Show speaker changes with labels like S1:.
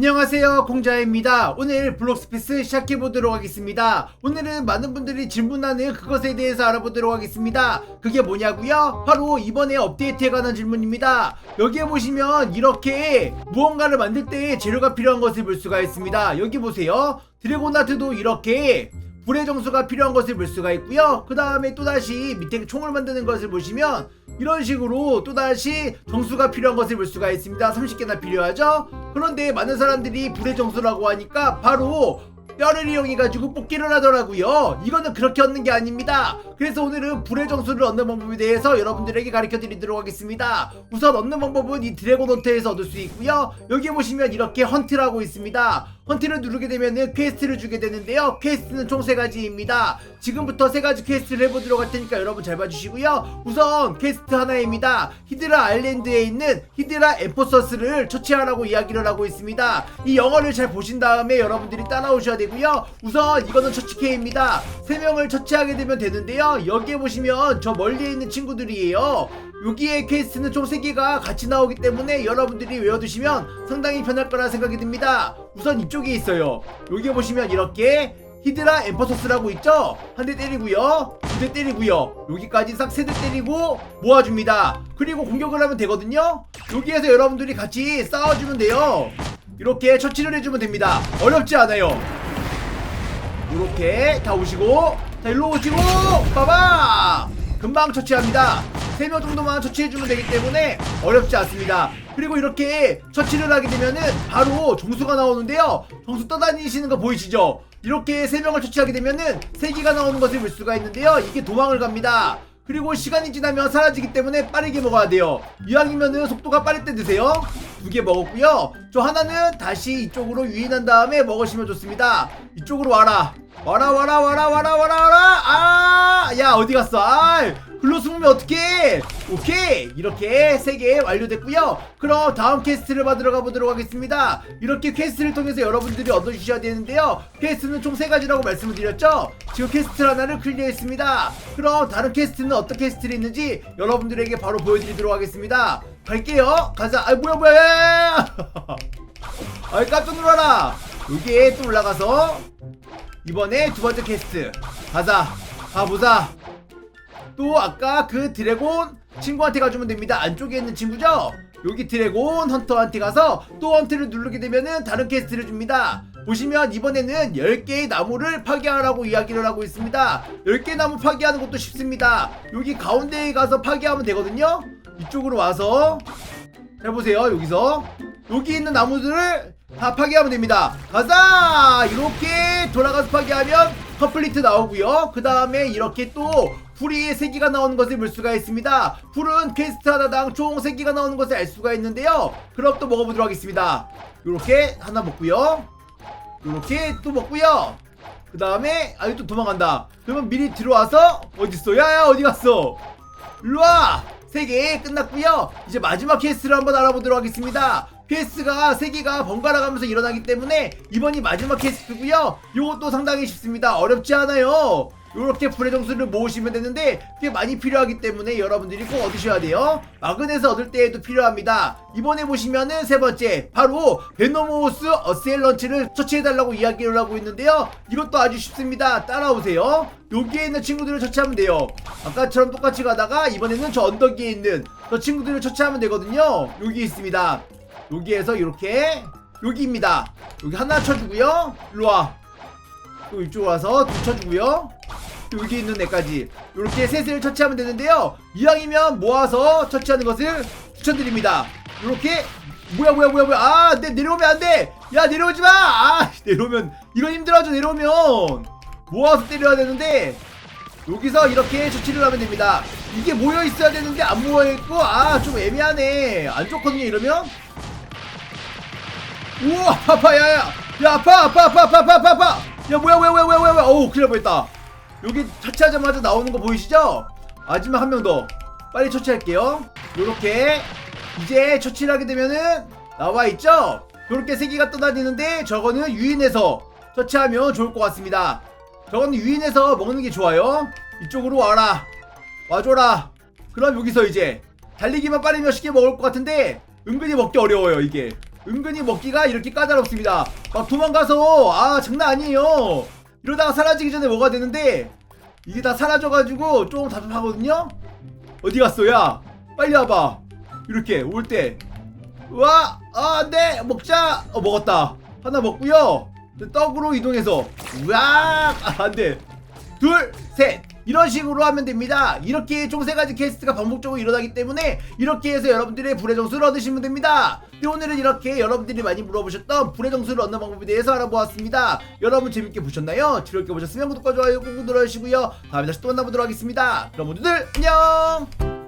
S1: 안녕하세요 공자입니다. 오늘 블록스페이스 시작해보도록 하겠습니다. 오늘은 많은 분들이 질문하는 그것에 대해서 알아보도록 하겠습니다. 그게 뭐냐고요? 바로 이번에 업데이트에 관한 질문입니다. 여기에 보시면 이렇게 무언가를 만들 때 재료가 필요한 것을 볼 수가 있습니다. 여기 보세요. 드래곤하트도 이렇게 불의 정수가 필요한 것을 볼 수가 있고요. 그 다음에 또다시 밑에 총을 만드는 것을 보시면 이런 식으로 또다시 정수가 필요한 것을 볼 수가 있습니다. 30개나 필요하죠? 그런데 많은 사람들이 불의 정수라고 하니까 바로 뼈를 이용해가지고 뽑기를 하더라고요. 이거는 그렇게 얻는 게 아닙니다. 그래서 오늘은 불의 정수를 얻는 방법에 대해서 여러분들에게 가르쳐 드리도록 하겠습니다. 우선 얻는 방법은 이 드래곤 헌트에서 얻을 수 있고요. 여기 보시면 이렇게 헌트라고 있습니다. 헌트를 누르게 되면은 퀘스트를 주게 되는데요. 퀘스트는 총 세 가지입니다. 지금부터 세 가지 퀘스트를 해보도록 할 테니까 여러분 잘 봐주시고요. 우선 퀘스트 하나입니다. 히드라 아일랜드에 있는 히드라 엠포서스를 처치하라고 이야기를 하고 있습니다. 이 영어를 잘 보신 다음에 여러분들이 따라오셔야 되고 요. 우선 이거는 처치케입니다. 세 명을 처치하게 되면 되는데요. 여기에 보시면 저 멀리에 있는 친구들이에요. 여기에 퀘스트는 총 3개가 같이 나오기 때문에 여러분들이 외워두시면 상당히 편할 거라 생각이 듭니다. 우선 이쪽에 있어요. 여기 보시면 이렇게 히드라 엠퍼서스라고 있죠? 한 대 때리고요. 두 대 때리고요. 여기까지 싹 세 대 때리고 모아줍니다. 그리고 공격을 하면 되거든요. 여기에서 여러분들이 같이 싸워주면 돼요. 이렇게 처치를 해주면 됩니다. 어렵지 않아요. 이렇게 다 오시고 자 일로 오시고 봐봐 금방 처치합니다. 3명 정도만 처치해주면 되기 때문에 어렵지 않습니다. 그리고 이렇게 처치를 하게 되면은 바로 정수가 나오는데요. 정수 떠다니시는 거 보이시죠? 이렇게 3명을 처치하게 되면은 3개가 나오는 것을 볼 수가 있는데요. 이게 도망을 갑니다. 그리고 시간이 지나면 사라지기 때문에 빠르게 먹어야 돼요. 이왕이면은 속도가 빠를 때 드세요. 두 개 먹었고요. 저 하나는 다시 이쪽으로 유인한 다음에 먹으시면 좋습니다. 이쪽으로 와라 와라 와라 와라 와라 와라 와라. 아 야 어디 갔어? 아 글로 숨으면 어떡해? 오케이. 이렇게 세 개 완료됐고요. 그럼 다음 퀘스트를 받으러 가보도록 하겠습니다. 이렇게 퀘스트를 통해서 여러분들이 얻어주셔야 되는데요. 퀘스트는 총 세 가지라고 말씀을 드렸죠? 지금 퀘스트 하나를 클리어했습니다. 그럼 다른 퀘스트는 어떤 퀘스트를 있는지 여러분들에게 바로 보여드리도록 하겠습니다. 갈게요. 가자. 아 뭐야 뭐야 야, 야, 야. 아이 깜짝 놀라라. 여기에 또 올라가서 이번에 두 번째 퀘스트. 가자. 가보자. 또 아까 그 드래곤 친구한테 가주면 됩니다. 안쪽에 있는 친구죠? 여기 드래곤 헌터한테 가서 또 헌트를 누르게 되면은 다른 퀘스트를 줍니다. 보시면 이번에는 10개의 나무를 파괴하라고 이야기를 하고 있습니다. 10개 나무 파괴하는 것도 쉽습니다. 여기 가운데에 가서 파괴하면 되거든요? 이쪽으로 와서 해보세요 여기서. 여기 있는 나무들을 다 파괴하면 됩니다. 가자! 이렇게 돌아가서 파괴하면 컴플리트 나오고요. 그 다음에 이렇게 또 풀이 3개가 나오는 것을 볼 수가 있습니다. 풀은 퀘스트 하나당 총 3개가 나오는 것을 알 수가 있는데요. 그럼 또 먹어보도록 하겠습니다. 이렇게 하나 먹고요. 이렇게 또 먹고요. 그 다음에 아유 또 도망간다. 그러면 미리 들어와서 어딨어? 야야 어디 갔어? 일로와! 3개 끝났고요. 이제 마지막 퀘스트를 한번 알아보도록 하겠습니다 퀘스트가 3개가 번갈아 가면서 일어나기 때문에 이번이 마지막 퀘스트고요. 이것도 상당히 쉽습니다. 어렵지 않아요. 이렇게 불의 정수를 모으시면 되는데 꽤 많이 필요하기 때문에 여러분들이 꼭 얻으셔야 돼요. 마그넷을 얻을 때에도 필요합니다. 이번에 보시면은 세 번째 바로 베노모우스 어셀런치를 처치해달라고 이야기를 하고 있는데요. 이것도 아주 쉽습니다. 따라오세요. 여기에 있는 친구들을 처치하면 돼요. 아까처럼 똑같이 가다가 이번에는 저 언덕 위에 있는 저 친구들을 처치하면 되거든요. 여기 있습니다 여기에서 이렇게 여기입니다. 여기 하나 쳐주고요. 일로 와. 또 이쪽 와서 두 쳐주고요. 또 여기 있는 애까지 이렇게 셋을 처치하면 되는데요. 이왕이면 모아서 처치하는 것을 추천드립니다. 이렇게 뭐야 뭐야 뭐야 뭐야. 아 내, 내려오면 안돼. 야 내려오지마. 아 내려오면 이건 힘들어져 내려오면. 모아서 때려야 되는데 여기서 이렇게 처치를 하면 됩니다. 이게 모여 있어야 되는데 안 모여 있고 아 좀 애매하네. 안 좋거든요 이러면 우와 아파 야야. 야 아파 아파 아파 아파 아파 아파. 아파 야 뭐야 뭐야 뭐야 뭐야 뭐야. 어우 큰일 날 뻔했다. 여기 처치하자마자 나오는 거 보이시죠? 마지막 한 명 더. 빨리 처치할게요. 요렇게 이제 처치를 하게 되면은 나와 있죠? 요렇게 세 개가 떠다니는데 저거는 유인해서 처치하면 좋을 것 같습니다. 저거는 유인해서 먹는 게 좋아요. 이쪽으로 와라. 와줘라. 그럼 여기서 이제 달리기만 빠르면 쉽게 먹을 것 같은데 은근히 먹기 어려워요 이게 은근히 먹기가 이렇게 까다롭습니다 막 도망가서 아 장난 아니에요 이러다가 사라지기 전에 뭐가 되는데 이게 다 사라져가지고 조금 답답하거든요 어디 갔어 야 빨리 와봐 이렇게 올 때 와, 아, 안돼 먹자. 어, 먹었다. 하나 먹고요. 떡으로 이동해서 우악, 아, 안돼. 둘, 셋. 이런 식으로 하면 됩니다. 이렇게 총세 가지 퀘스트가 반복적으로 일어나기 때문에 이렇게 해서 여러분들의 불의 정수를 얻으시면 됩니다. 네, 오늘은 이렇게 여러분들이 많이 물어보셨던 불의 정수를 얻는 방법에 대해서 알아보았습니다. 여러분 재밌게 보셨나요? 즐겁게 보셨으면 구독과 좋아요 꾹꾹 눌러주시고요. 다음에 다시 또 만나보도록 하겠습니다. 그럼 모두들 안녕!